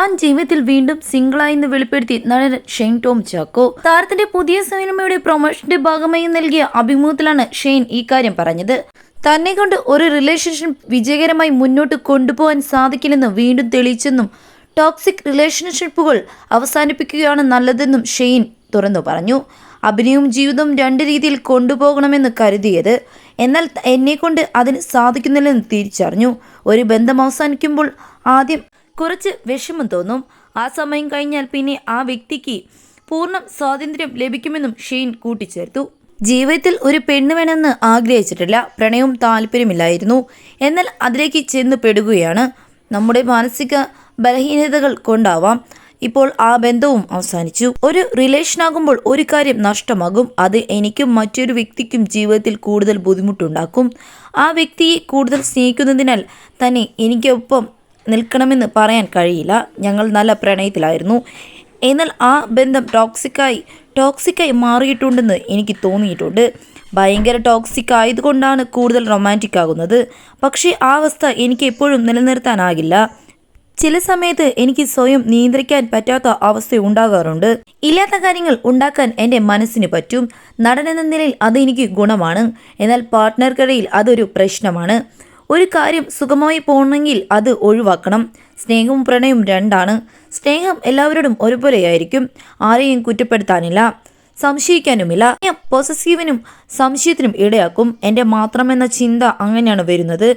താൻ ജീവിതത്തിൽ വീണ്ടും സിംഗിളായെന്ന് വെളിപ്പെടുത്തി നടൻ ഷെയ്ൻ ടോം ചാക്കോ. താരത്തിന്റെ പുതിയ സിനിമയുടെ പ്രൊമോഷന്റെ ഭാഗമായി നൽകിയ അഭിമുഖത്തിലാണ് ഷെയ്ൻ ഈ കാര്യം പറഞ്ഞത്. തന്നെ കൊണ്ട് ഒരു റിലേഷൻഷിപ്പ് വിജയകരമായി മുന്നോട്ട് കൊണ്ടുപോകാൻ സാധിക്കില്ലെന്ന് വീണ്ടും തെളിയിച്ചെന്നും ടോക്സിക് റിലേഷൻഷിപ്പുകൾ അവസാനിപ്പിക്കുകയാണ് നല്ലതെന്നും ഷെയ്ൻ തുറന്നു പറഞ്ഞു. അഭിനയവും ജീവിതവും രണ്ട് രീതിയിൽ കൊണ്ടുപോകണമെന്ന് കരുതിയത് എന്നാൽ എന്നെക്കൊണ്ട് അതിന് സാധിക്കുന്നില്ലെന്ന് തിരിച്ചറിഞ്ഞു. ഒരു ബന്ധം അവസാനിക്കുമ്പോൾ ആദ്യം കുറച്ച് വിഷമം തോന്നും. ആ സമയം കഴിഞ്ഞാൽ പിന്നെ ആ വ്യക്തിക്ക് പൂർണ സ്വാതന്ത്ര്യം ലഭിക്കുമെന്നും ഷെയ്ൻ കൂട്ടിച്ചേർത്തു. ജീവിതത്തിൽ ഒരു പെണ്ണ് വേണമെന്ന് ആഗ്രഹിച്ചിട്ടില്ല. പ്രണയവും താല്പര്യമില്ലായിരുന്നു. എന്നാൽ അതിലേക്ക് ചെന്ന് പെടുകയാണ്. നമ്മുടെ മാനസിക ബലഹീനതകൾ കൊണ്ടാവാം. ഇപ്പോൾ ആ ബന്ധവും അവസാനിച്ചു. ഒരു റിലേഷൻ ആകുമ്പോൾ ഒരു കാര്യം നഷ്ടമാകും. അത് എനിക്കും മറ്റൊരു വ്യക്തിക്കും ജീവിതത്തിൽ കൂടുതൽ ബുദ്ധിമുട്ടുണ്ടാക്കും. ആ വ്യക്തിയെ കൂടുതൽ സ്നേഹിക്കുന്നതിനാൽ തന്നെ എനിക്കൊപ്പം നിൽക്കണമെന്ന് പറയാൻ കഴിയില്ല. ഞങ്ങൾ നല്ല പ്രണയത്തിലായിരുന്നു. എന്നാൽ ആ ബന്ധം ടോക്സിക്കായി ടോക്സിക്കായി മാറിയിട്ടുണ്ടെന്ന് എനിക്ക് തോന്നിയിട്ടുണ്ട്. ഭയങ്കര ടോക്സിക് ആയതുകൊണ്ടാണ് കൂടുതൽ റൊമാന്റിക് ആകുന്നത്. പക്ഷേ ആ അവസ്ഥ എനിക്ക് എപ്പോഴും നിലനിർത്താനാകില്ല. ചില സമയത്ത് എനിക്ക് സ്വയം നിയന്ത്രിക്കാൻ പറ്റാത്ത അവസ്ഥ ഉണ്ടാകാറുണ്ട്. ഇല്ലാത്ത കാര്യങ്ങൾ ഉണ്ടാക്കാൻ എന്റെ മനസ്സിന് പറ്റും. നടൻ എന്ന നിലയിൽ അത് എനിക്ക് ഗുണമാണ്. എന്നാൽ പാർട്ട്ണർക്കിടയിൽ അതൊരു പ്രശ്നമാണ്. ഒരു കാര്യം സുഖമായി പോകണമെങ്കിൽ അത് ഒഴിവാക്കണം. സ്നേഹവും പ്രണയവും രണ്ടാണ്. സ്നേഹം എല്ലാവരോടും ഒരുപോലെയായിരിക്കും. ആരെയും കുറ്റപ്പെടുത്താനില്ല. സംശയിക്കാനുമില്ല. പൊസസീവിനും സംശയത്തിനും ഇടയാക്കും. എന്റെ മാത്രമെന്ന ചിന്ത അങ്ങനെയാണ് വരുന്നത്.